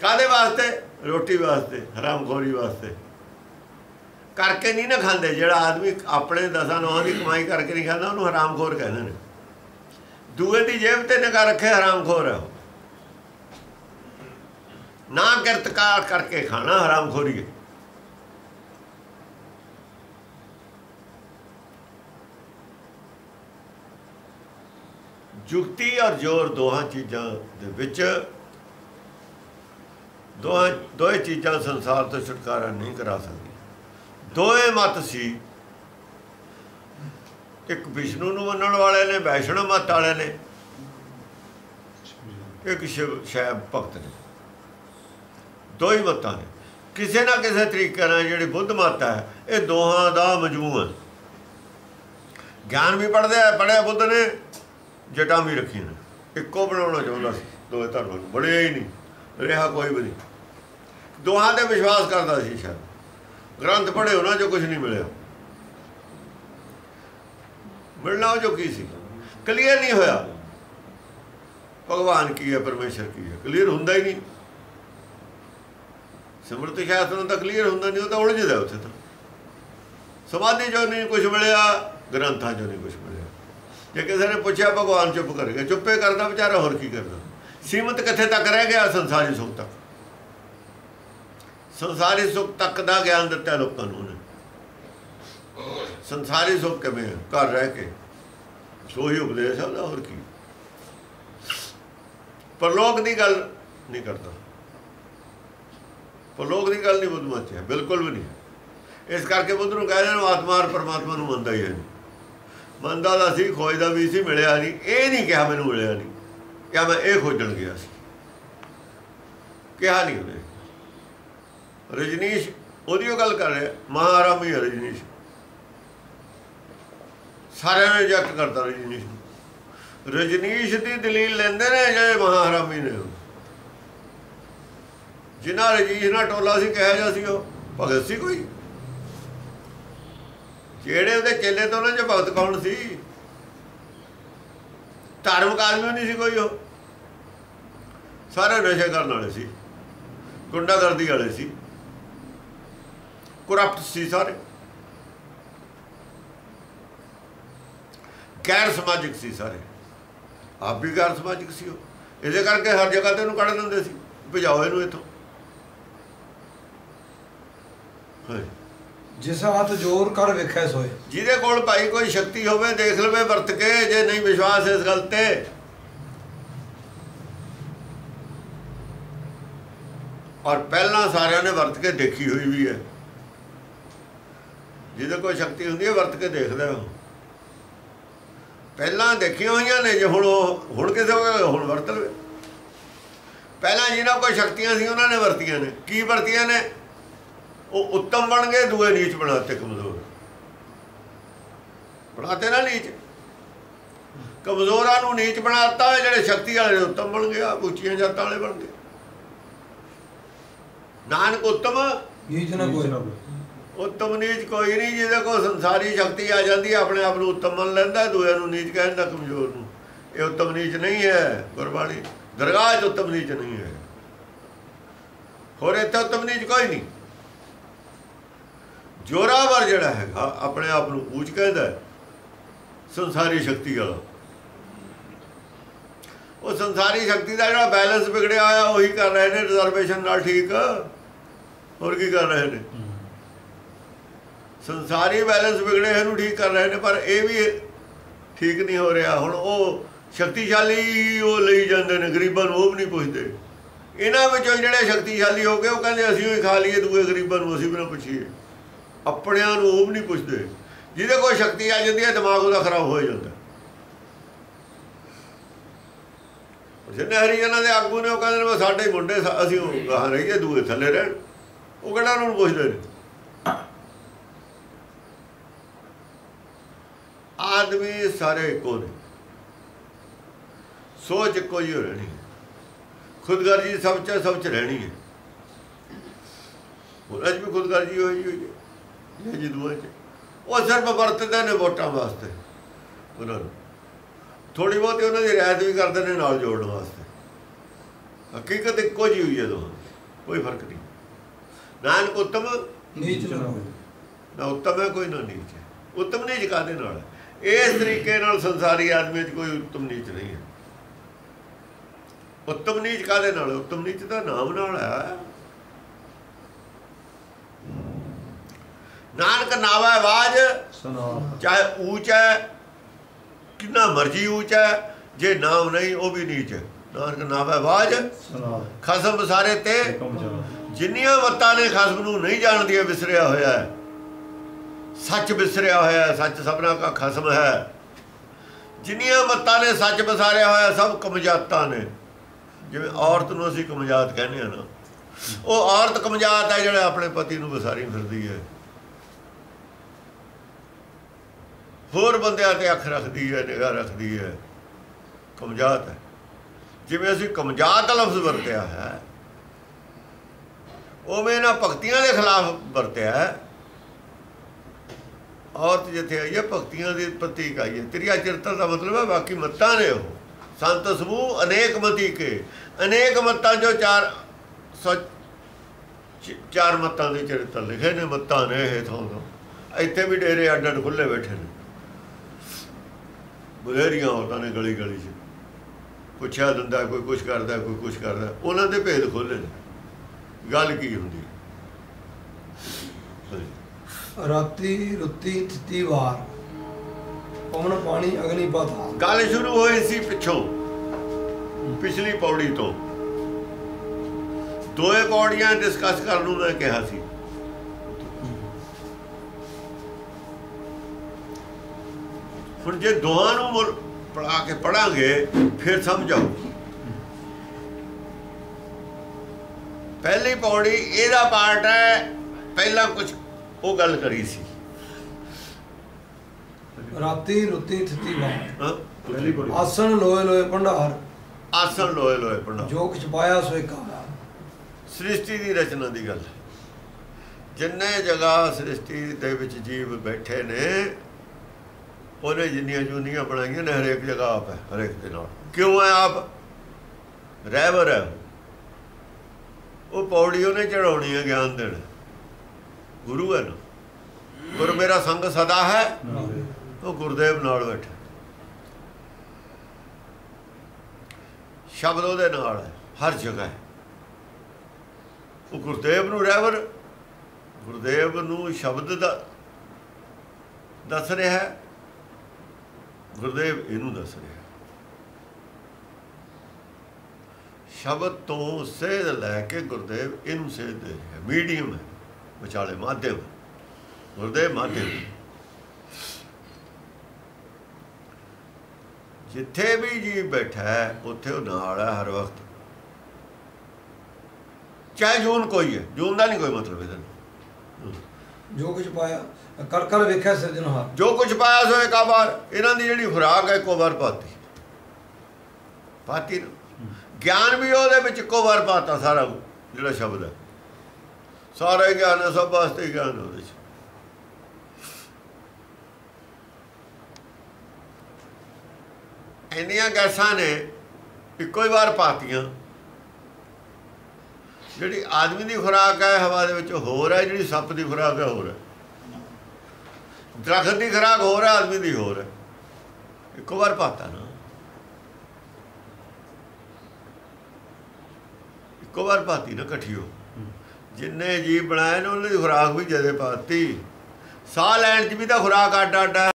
ਕਾਦੇ ਵਾਸਤੇ? ਰੋਟੀ ਵਾਸਤੇ ਹਰਾਮਖੋਰੀ ਵਾਸਤੇ। ਕਰਕੇ ਨਹੀਂ ਨਾ ਖਾਂਦੇ। ਜਿਹੜਾ ਆਦਮੀ ਆਪਣੇ ਦਸਾਂ ਨੌਂ ਦੀ ਕਮਾਈ ਕਰਕੇ ਨਹੀਂ ਖਾਂਦਾ, ਉਹਨੂੰ ਹਰਾਮਖੋਰ ਕਹਿੰਦੇ ਨੇ। ਦੂਏ ਦੀ ਜੇਬ ਤੇ ਨਿਗਾਹ ਰੱਖੇ ਹਰਾਮਖੋਰ ਹੈ ਨਾ ਕਿਰਤਕਾਰ ਕਰਕੇ ਖਾਣਾ ਹਰਾਮਖੋਰੀ ਹੈ ਜੁਗਤੀ ਔਰ ਜ਼ੋਰ ਦੋਹਾਂ ਚੀਜ਼ਾਂ ਦੇ ਵਿੱਚ ਦੋਹਾਂ ਦੋਏ ਚੀਜ਼ਾਂ ਸੰਸਾਰ ਤੋਂ ਛੁਟਕਾਰਾ ਨਹੀਂ ਕਰਾ ਸਕਦੀਆਂ ਦੋਏ ਮਤ ਸੀ। ਇੱਕ ਵਿਸ਼ਨੂੰ ਨੂੰ ਮੰਨਣ ਵਾਲੇ ਨੇ ਵੈਸ਼ਨਵ ਮਤ ਵਾਲੇ ਨੇ। ਇੱਕ ਸ਼ਿਵ, ਸ਼ੈਵ ਭਗਤ ਨੇ। ਦੋ ਹੀ ਮਤਾਂ ਨੇ। ਕਿਸੇ ਨਾ ਕਿਸੇ ਤਰੀਕੇ ਨਾਲ ਜਿਹੜੀ ਬੁੱਧ ਮਤ ਹੈ, ਇਹ ਦੋਹਾਂ ਦਾ ਮਜਮੂਆ ਹੈ। ਗਿਆਨ ਵੀ ਪੜਦੇ ਆ ਪੜਿਆ ਬੁੱਧ ਨੇ, ਜਟਾਂ ਵੀ ਰੱਖੀਆਂ ਨੇ। ਇੱਕੋ ਬਣਾਉਣਾ ਚਾਹੁੰਦਾ ਸੀ। ਦੋਏ ਧਰਮਾਂ ਨੂੰ ਬੜਿਆ ਹੀ ਨਹੀਂ। ਰਿਹਾ ਕੋਈ ਵੀ ਨਹੀਂ। ਦੋਹਾਂ ਤੇ ਵਿਸ਼ਵਾਸ ਕਰਦਾ ਸੀ ਸ਼ਾਇਦ। ਗ੍ਰੰਥ ਪੜ੍ਹੇ ਉਹਨਾਂ ਚੋਂ ਕੁਝ ਨਹੀਂ ਮਿਲਿਆ। ਮਿਲਣਾ ਉਹ ਜੋ ਕੀ ਸੀ? ਕਲੀਅਰ ਨਹੀਂ ਹੋਇਆ। ਭਗਵਾਨ ਕੀ ਹੈ, ਪਰਮੇਸ਼ਰ ਕੀ ਹੈ? ਕਲੀਅਰ ਹੁੰਦਾ ਹੀ ਨਹੀਂ। ਸਮਰਤ ਸਿਮਰਤ ਨੂੰ ਤਾਂ ਕਲੀਅਰ ਹੁੰਦਾ ਨਹੀਂ, ਉਹ ਤਾਂ ਉਲਝਦਾ ਉੱਥੇ ਤਾਂ। ਸਮਾਧੀ ਜੋ ਨਹੀਂ ਕੁਝ ਮਿਲਿਆ, ਗ੍ਰੰਥਾਂ ਚੋਂ ਨਹੀਂ ਕੁਝ ਮਿਲਿਆ। ਜੇ ਕਿਸੇ ਨੇ ਪੁੱਛਿਆ, ਭਗਵਾਨ ਚੁੱਪ ਕਰ ਗਿਆ। ਚੁੱਪੇ ਕਰਦਾ ਵਿਚਾਰਾ ਹੋਰ ਕੀ ਕਰਦਾ? ਸੀਮਤ ਕਿੱਥੇ ਤੱਕ ਰਹਿ ਗਿਆ? ਸੰਸਾਰੀ ਸੁਖ ਤੱਕ। ਸੰਸਾਰੀ ਸੁਖ ਤੱਕ ਦਾ ਗਿਆਨ ਦਿੱਤਾ ਲੋਕਾਂ ਨੂੰ ਉਹਨੇ। ਸੰਸਾਰੀ ਸੁਖ ਕਿਵੇਂ ਹੈ? ਘਰ ਰਹਿ ਕੇ। ਸੋਹੀ ਉਪਦੇਸ਼ ਹੈ ਉਹਦਾ, ਹੋਰ ਕੀ। ਪਰਲੋਕ ਦੀ ਗੱਲ ਨਹੀਂ ਕਰਦਾ। ਪਰਲੋਕ ਦੀ ਗੱਲ ਨਹੀਂ ਬੁੱਧ ਮਤ ਹੈ, ਬਿਲਕੁਲ ਵੀ ਨਹੀਂ। ਇਸ ਕਰਕੇ ਬੁੱਧ ਨੂੰ ਕਹਿੰਦੇ ਨੇ, ਆਤਮਾ ਔਰ ਪਰਮਾਤਮਾ ਨੂੰ ਮੰਨਦਾ ਹੀ ਹੈ। ਮੰਨਦਾ ਦਾ ਸੀ ਖੋਜਦਾ ਵੀ ਸੀ, ਮਿਲਿਆ ਨਹੀਂ। ਇਹ ਨਹੀਂ ਕਿਹਾ ਮੈਨੂੰ ਮਿਲਿਆ ਨਹੀਂ। ਕਿਹਾ ਮੈਂ ਇਹ ਖੋਜਣ ਗਿਆ ਸੀ। ਕਿਹਾ ਨਹੀਂ ਉਹਨੇ। ਰਜਨੀਸ਼, ਉਹਦੀ ਉਹ ਗੱਲ ਕਰ ਰਿਹਾ। ਮਹਾਰਾਮੀ ਹੈ ਰਜਨੀਸ਼। ਸਾਰਿਆਂ ਨੇ ਰਿਜੈਕਟ ਕਰਤਾ ਰਜਨੀਸ਼ ਨੂੰ। ਰਜਨੀਸ਼ ਦੀ ਦਲੀਲ ਲੈਂਦੇ ਨੇ ਜਿਹੜੇ ਮਹਾਰਾਮੀ ਨੇ ਜਿਨ੍ਹਾਂ ਰਜਨੀਸ਼ ਨਾਲ ਟੋਲਾ ਸੀ, ਕਿਹਾ ਜਾ ਸੀ ਉਹ। ਭਗਤ ਸੀ ਕੋਈ? ਜਿਹੜੇ ਉਹਦੇ ਚੇਲੇ ਤੋਂ ਉਹਨਾਂ ਚ ਭਗਤ ਕੌਣ ਸੀ? ਧਾਰਮਿਕ ਆਦਮੀ ਨਹੀਂ ਸੀ ਕੋਈ ਉਹ? ਸਾਰੇ ਨਸ਼ੇ ਕਰਨ ਵਾਲੇ ਸੀ। ਗੁੰਡਾਗਰਦੀ ਵਾਲੇ ਸੀ। ਕਰਪਟ ਸੀ ਸਾਰੇ। ਗੈਰ ਸਮਾਜਿਕ ਸੀ ਸਾਰੇ। ਆਪ ਵੀ ਗੈਰ ਸਮਾਜਿਕ ਸੀ ਉਹ। ਇਹਦੇ ਕਰਕੇ ਹਰ ਜਗ੍ਹਾ ਤੇ ਉਹਨੂੰ ਕੱਢ ਦਿੰਦੇ ਸੀ। ਭਜਾਓ ਇਹਨੂੰ ਇੱਥੋਂ। ਹਾਂ ਜਿਸ ਹੱਥ ਜੋਰ ਕਰ ਵੇਖੈ ਸੋਏ। ਜਿਹਦੇ ਕੋਲ ਭਾਈ ਕੋਈ ਸ਼ਕਤੀ ਹੋਵੇ ਦੇਖ ਲਵੇ ਵਰਤ ਕੇ, ਜੇ ਨਹੀਂ ਵਿਸ਼ਵਾਸ ਇਸ ਗੱਲ ਤੇ। ਔਰ ਪਹਿਲਾਂ ਸਾਰਿਆਂ ਨੇ ਵਰਤ ਕੇ ਦੇਖੀ ਹੋਈ ਵੀ ਹੈ। ਜਿਹਦੇ ਕੋਈ ਸ਼ਕਤੀ ਹੁੰਦੀ ਹੈ, ਵਰਤ ਕੇ ਦੇਖਦਾ ਉਹ। ਪਹਿਲਾਂ ਦੇਖੀਆਂ ਹੋਈਆਂ ਨੇ, ਜੇ ਹੁਣ ਉਹ, ਹੁਣ ਕਿਸੇ ਹੁਣ ਵਰਤ ਲਵੇ। ਪਹਿਲਾਂ ਜਿਹਨਾਂ ਕੋਈ ਸ਼ਕਤੀਆਂ ਸੀ, ਉਹਨਾਂ ਨੇ ਵਰਤੀਆਂ ਨੇ। ਕੀ ਵਰਤੀਆਂ ਨੇ? ਉਹ ਉੱਤਮ ਬਣ ਗਏ ਦੂਏ ਨੀਚ ਬਣਾਤੇ ਕਮਜ਼ੋਰ। ਬਣਾਤੇ ਨਾ ਨੀਚ। ਕਮਜ਼ੋਰਾਂ ਨੂੰ ਨੀਚ ਬਣਾਤਾ ਜਿਹੜੇ ਸ਼ਕਤੀ ਵਾਲੇ ਉੱਤਮ ਬਣ ਗਿਆ ਉੱਚੀਆਂ ਜਾਤਾਂ ਵਾਲੇ ਬਣ ਗਏ। ਨਾਨਕ ਉੱਤਮ? ਨੀਚ ਨਾ ਕੋਈ। ਉੱਤਮ ਨੀਚ ਕੋਈ ਨਹੀਂ ਜਿਹਦੇ ਕੋਲ ਸੰਸਾਰੀ ਸ਼ਕਤੀ ਆ ਜਾਂਦੀ ਹੈ ਆਪਣੇ ਆਪ ਨੂੰ ਉੱਤਮ ਮੰਨ ਲੈਂਦਾ ਦੂਜਿਆਂ ਨੂੰ ਨੀਚ ਕਹਿੰਦਾ ਕਮਜ਼ੋਰ ਨੂੰ। ਇਹ ਉੱਤਮ ਨੀਚ ਨਹੀਂ ਹੈ ਗੁਰਬਾਣੀ। ਦਰਗਾਹ 'ਚ ਉੱਤਮ ਨੀਚ ਨਹੀਂ ਹੈ। ਹੋਰ ਇੱਥੇ ਉੱਤਮ ਨੀਚ ਕੋਈ ਨਹੀਂ। ਜੋਰਾਵਰ ਜਿਹੜਾ ਹੈਗਾ ਆਪਣੇ ਆਪ ਨੂੰ ਉੱਚ ਕਹਿੰਦਾ ਹੈ, ਸੰਸਾਰੀ ਸ਼ਕਤੀ ਵਾਲਾ। ਉਹ ਸੰਸਾਰੀ ਸ਼ਕਤੀ ਦਾ ਜਿਹੜਾ ਬੈਲੈਂਸ ਵਿਗੜਿਆ ਹੋਇਆ ਉਹੀ ਕਰ ਰਹੇ ਨੇ ਰਿਜ਼ਰਵੇਸ਼ਨ ਨਾਲ ਠੀਕ। ਹੋਰ ਕੀ ਕਰ ਰਹੇ ਨੇ? ਸੰਸਾਰੀ ਬੈਲੈਂਸ ਵਿਗੜੇ ਇਹਨੂੰ ਠੀਕ ਕਰ ਰਹੇ ਨੇ ਪਰ ਇਹ ਵੀ ਠੀਕ ਨਹੀਂ ਹੋ ਰਿਹਾ। ਹੁਣ ਉਹ ਸ਼ਕਤੀਸ਼ਾਲੀ ਉਹ ਲਈ ਜਾਂਦੇ ਨੇ ਗਰੀਬਾਂ ਨੂੰ ਉਹ ਵੀ ਨਹੀਂ ਪੁੱਛਦੇ। ਇਹਨਾਂ ਵਿੱਚੋਂ ਜਿਹੜੇ ਸ਼ਕਤੀਸ਼ਾਲੀ ਹੋ ਗਏ ਉਹ ਕਹਿੰਦੇ ਅਸੀਂ ਹੀ ਖਾ ਲਈਏ ਦੂਏ ਗਰੀਬਾਂ ਨੂੰ ਅਸੀਂ ਵੀ ਨਾ ਪੁੱਛੀਏ। ਆਪਣਿਆਂ ਨੂੰ ਉਹ ਵੀ ਨਹੀਂ ਪੁੱਛਦੇ। ਜਿਹਦੇ ਕੋਲ ਸ਼ਕਤੀ ਆ ਜਾਂਦੀ ਹੈ, ਦਿਮਾਗ ਉਹਦਾ ਖਰਾਬ ਹੋ ਜਾਂਦਾ। ਜਿੰਨੇ ਹਰੀਜਨਾਂ ਦੇ ਆਗੂ ਨੇ, ਉਹ ਕਹਿੰਦੇ ਨੇ ਸਾਡੇ ਮੁੰਡੇ ਅਸੀਂ ਉਹ ਗਾਹਾਂ ਰਹੀਏ, ਦੂਏ ਥੱਲੇ ਰਹਿਣ। ਉਹ ਕਿਹੜਾ ਉਹਨਾਂ ਨੂੰ ਪੁੱਛਦੇ ਨੇ? ਆਦਮੀ ਸਾਰੇ ਇੱਕੋ ਨੇ। ਸੋਚ ਇੱਕੋ ਹੀ ਰਹਿਣੀ ਖੁਦਗਰਜੀ ਸਭ ਚ ਸਭ ਚ ਰਹਿਣੀ ਹੈ। ਉਹ ਅੱਜ ਵੀ ਖੁਦਗਰਜੀ ਹੋਈ ਹੋਈ ਹੈ। ਇਹ ਜਿਦੂਆਂ ਚ। ਉਹ ਸਿਰਫ ਵਰਤਦੇ ਨੇ ਵੋਟਾਂ ਵਾਸਤੇ ਉਹਨਾਂ ਨੂੰ। ਥੋੜੀ ਬਹੁਤੀ ਉਹਨਾਂ ਦੀ ਰਿਆਇਤ ਵੀ ਕਰਦੇ ਨੇ ਨਾਲ ਜੋੜਨ ਵਾਸਤੇ। ਹਕੀਕਤ ਇੱਕੋ ਜਿਹੀ ਹੋਈ ਹੈ ਦੋਹਾਂ ਕੋਈ ਫ਼ਰਕ ਨਹੀਂ। ਨਾਨਕ ਉਤਮ ਨੀਚ ਨਾ ਉਤਮ ਹੈ ਕੋਈ ਨਾ ਨੀਚ ਹੈ। ਉਤਮ ਨੀਚ ਕਾਦੇ ਨਾਲ? ਇਸ ਤਰੀਕੇ ਨਾਲ ਸੰਸਾਰੀ ਆਦਮੀ 'ਚ ਕੋਈ ਉਤਮ ਨੀਚ ਨਹੀਂ ਹੈ। ਉਤਮ ਨੀਚ ਕਾਦੇ ਨਾਲ? ਉਤਮ ਨੀਚ ਦਾ ਨਾਮ ਨਾਲ ਹੈ। ਨਾਨਕ ਨਾਵਾ ਆਵਾਜ਼। ਸੁਣਾ। ਚਾਹੇ ਊਚ ਹੈ ਕਿੰਨਾ ਮਰਜ਼ੀ ਊਚ ਹੈ ਜੇ ਨਾਮ ਨਹੀਂ ਉਹ ਵੀ ਨੀਚ ਹੈ। ਨਾਨਕ ਨਾਵਾ ਆਵਾਜ਼। ਸੁਣਾ। ਖਸਮ ਸਾਰੇ ਤੇ। ਜਿੰਨੀਆਂ ਮੱਤਾਂ ਨੇ ਖਸਮ ਨੂੰ ਨਹੀਂ ਜਾਣਦੀਆਂ ਵਿਸਰਿਆ ਹੋਇਆ ਹੈ। ਸੱਚ ਵਿਸਰਿਆ ਹੋਇਆ ਹੈ ਸੱਚ ਸਭਨਾ ਦਾ ਖਸਮ ਹੈ। ਜਿੰਨੀਆਂ ਮੱਤਾਂ ਨੇ ਸੱਚ ਵਿਸਾਰਿਆ ਹੋਇਆ ਸਭ ਕਮਜਾਤਾਂ ਨੇ। ਜਿਵੇਂ ਔਰਤ ਨੂੰ ਅਸੀਂ ਕਮਜਾਤ ਕਹਿੰਦੇ ਆ ਨਾ। ਉਹ ਔਰਤ ਕਮਜਾਤ ਹੈ ਜਿਹੜੇ ਆਪਣੇ ਪਤੀ ਨੂੰ ਵਿਸਾਰੀ ਫਿਰਦੀ ਹੈ। ਹੋਰ ਬੰਦਿਆਂ ਤੇ ਅੱਖ ਰੱਖਦੀ ਹੈ, ਨਿਗਾਹ ਰੱਖਦੀ ਹੈ। ਕਮਜਾਤ ਹੈ। ਜਿਵੇਂ ਅਸੀਂ ਕਮਜਾਤ ਲਫ਼ਜ਼ ਵਰਤਿਆ ਹੈ, ਉਵੇਂ ਇਹਨਾਂ ਭਗਤੀਆਂ ਦੇ ਖਿਲਾਫ ਵਰਤਿਆ ਹੈ। ਔਰਤ ਜਿੱਥੇ ਆਈ ਹੈ, ਭਗਤੀਆਂ ਦੇ ਪ੍ਰਤੀਕ ਆਈ ਹੈ। ਤ੍ਰਿਆ ਚਰਿਤਰ ਦਾ ਮਤਲਬ ਹੈ, ਬਾਕੀ ਮੱਤਾਂ ਨੇ ਉਹ। ਸੰਤ ਸਮੂਹ, ਅਨੇਕ ਮਤੀ ਕੇ ਅਨੇਕ ਮੱਤਾਂ ਜੋ ਚਾਰ ਸੌ ਚਾਰ ਮੱਤਾਂ ਦੇ ਚਰਿੱਤਰ ਲਿਖੇ ਨੇ, ਮੱਤਾਂ ਨੇ ਇਹ ਥਾਂ ਤੋਂ। ਇੱਥੇ ਵੀ ਡੇਰੇ ਅੱਡ ਅੱਡ ਖੁੱਲੇ ਬੈਠੇ ਨੇ। ਬੁਲੇਰੀਆਂ ਔਰਤਾਂ ਨੇ ਗਲੀ ਗਲੀ 'ਚ। ਪੁੱਛਿਆ ਦਿੰਦਾ ਕੋਈ ਕੁਛ ਕਰਦਾ ਕੋਈ ਕੁਛ ਕਰਦਾ। ਉਹਨਾਂ ਦੇ ਭੇਦ ਖੋਲੇ ਨੇ। ਗੱਲ ਕੀ ਹੁੰਦੀ। ਰਾਤੀ ਰੁੱਤੀ ਤਿੱਤੀ ਵਾਰ ਪਵਨ ਪਾਣੀ ਅਗਨੀ ਪਾਤਾਲ ਗੱਲ ਸ਼ੁਰੂ ਹੋਈ ਸੀ ਪਿੱਛੋਂ ਪਿਛਲੀ ਪੌੜੀ ਤੋਂ। ਦੋਏ ਪੌੜੀਆਂ ਡਿਸਕਸ ਕਰਨ ਨੂੰ ਮੈਂ ਕਿਹਾ ਸੀ। ਹੁਣ ਜੇ ਦੋਹਾਂ ਨੂੰ ਪੜਾ ਕੇ ਪੜਾਂਗੇ ਫਿਰ ਸਮਝ ਆਊ ਪਹਿਲੀ ਪੌੜੀ ਇਹਦਾ ਪਾਰਟ ਹੈ ਪਹਿਲਾਂ ਕੁਝ ਉਹ ਗੱਲ ਕਰੀ ਸੀ। ਰਾਤੀ ਰੁੱਤੀ ਪੌੜੀ। ਆਸਣ ਲੋਏ ਲੋਏ ਭੰਡਾਰ। ਆਸਣ ਲੋਏ ਲੋਏ ਪੜਾ ਜੋ ਕੁਛ ਪਾਇਆ ਸੋ ਕਾਲਾ ਸ੍ਰਿਸ਼ਟੀ ਦੀ ਰਚਨਾ ਦੀ ਗੱਲ ਜਿੰਨੇ ਜਗ੍ਹਾ ਸ੍ਰਿਸ਼ਟੀ ਦੇ ਵਿੱਚ ਜੀਵ ਬੈਠੇ ਨੇ ਉਹਨੇ ਜਿੰਨੀਆਂ ਜੁਨੀਆਂ ਬਣਾਈਆਂ ਨੇ ਹਰੇਕ ਜਗ੍ਹਾ ਆਪ ਹੈ, ਹਰੇਕ ਦੇ ਨਾਲ। ਕਿਉਂ ਹੈ ਆਪ? ਰਹਿਬਰ ਹੈ। ਉਹ ਪੌੜੀ ਉਹਨੇ ਚੜਾਉਣੀ ਹੈ ਗਿਆਨ ਦੇਣ। ਗੁਰੂ ਹੈ ਨਾ। ਗੁਰ ਮੇਰਾ ਸੰਗ ਸਦਾ ਹੈ। ਉਹ ਗੁਰਦੇਵ ਨਾਲ ਬੈਠਾ। ਸ਼ਬਦ ਉਹਦੇ ਨਾਲ ਹੈ, ਹਰ ਜਗ੍ਹਾ ਹੈ। ਉਹ ਗੁਰਦੇਵ ਨੂੰ ਰਹਿਬਰ, ਗੁਰਦੇਵ ਨੂੰ ਸ਼ਬਦ ਦਾ ਦੱਸ ਰਿਹਾ ਹੈ। ਗੁਰਦੇਵ ਇਹਨੂੰ ਦੱਸ ਰਿਹਾ ਸ਼ਬਦ ਤੋਂ ਸੇਧ ਲੈ ਕੇ ਗੁਰਦੇਵ ਇਹਨੂੰ ਸੇਧ ਦੇ ਰਿਹਾ ਮੀਡੀਅਮ ਹੈ, ਵਿਚਾਲੇ ਮਾਧਿਅਮ ਗੁਰਦੇਵ ਮਾਧਿਅਮ ਜਿੱਥੇ ਵੀ ਜੀ ਬੈਠਾ ਹੈ, ਉੱਥੇ ਉਹ ਨਾਲ ਹੈ ਹਰ ਵਕਤ। ਚਾਹੇ ਜੂਨ ਕੋਈ ਹੈ, ਜੂਨ ਦਾ ਨਹੀਂ ਕੋਈ ਮਤਲਬ ਇਹਦਾ। ਜੋ ਕੁਛ ਪਾਇਆ, ਕਰ ਕਰ ਵੇਖਿਆ ਸਿਰਜਣਹਾਰ ਜੋ ਕੁਝ ਪਾਇਆ ਸੋ ਇੱਕ ਵਾਰ, ਇਹਨਾਂ ਦੀ ਜਿਹੜੀ ਖੁਰਾਕ ਹੈ ਇੱਕੋ ਵਾਰ ਪਾਤੀ। ਪਾਤੀ ਗਿਆਨ ਵੀ ਉਹਦੇ ਵਿੱਚ ਇੱਕੋ ਵਾਰ ਪਾਤਾ ਸਾਰਾ ਜਿਹੜਾ ਸ਼ਬਦ ਹੈ। ਸਾਰਾ ਹੀ ਗਿਆਨ ਹੈ, ਸਭ ਵਾਸਤੇ ਗਿਆਨ ਉਹਦੇ ਚ ਇੰਨੀਆਂ ਗੈਸਾਂ ਨੇ, ਇੱਕੋ ਹੀ ਵਾਰ ਪਾਤੀਆਂ। ਜਿਹੜੀ ਆਦਮੀ ਦੀ ਖੁਰਾਕ ਹੈ, ਹਵਾ ਦੇ ਵਿੱਚ ਹੋਰ ਹੈ, ਜਿਹੜੀ ਸੱਪ ਦੀ ਖੁਰਾਕ ਹੈ, ਹੋਰ ਹੈ। ਦਰਖਤ ਦੀ ਖੁਰਾਕ ਹੋਰ ਹੈ, ਆਦਮੀ ਦੀ ਹੋਰ ਹੈ। ਇੱਕੋ ਵਾਰ ਪਾਤਾ ਨਾ। ਇੱਕੋ ਵਾਰ ਪਾਤੀ ਨਾ ਇਕੱਠੀਓ ਜਿੰਨੇ ਜੀਵ ਬਣਾਏ ਨੇ, ਉਹਨਾਂ ਦੀ ਖੁਰਾਕ ਵੀ ਜਦੇ ਪਾਤੀ ਸਾਹ ਲੈਣ 'ਚ ਵੀ ਤਾਂ ਖੁਰਾਕ ਅੱਡ ਅੱਡ ਹੈ।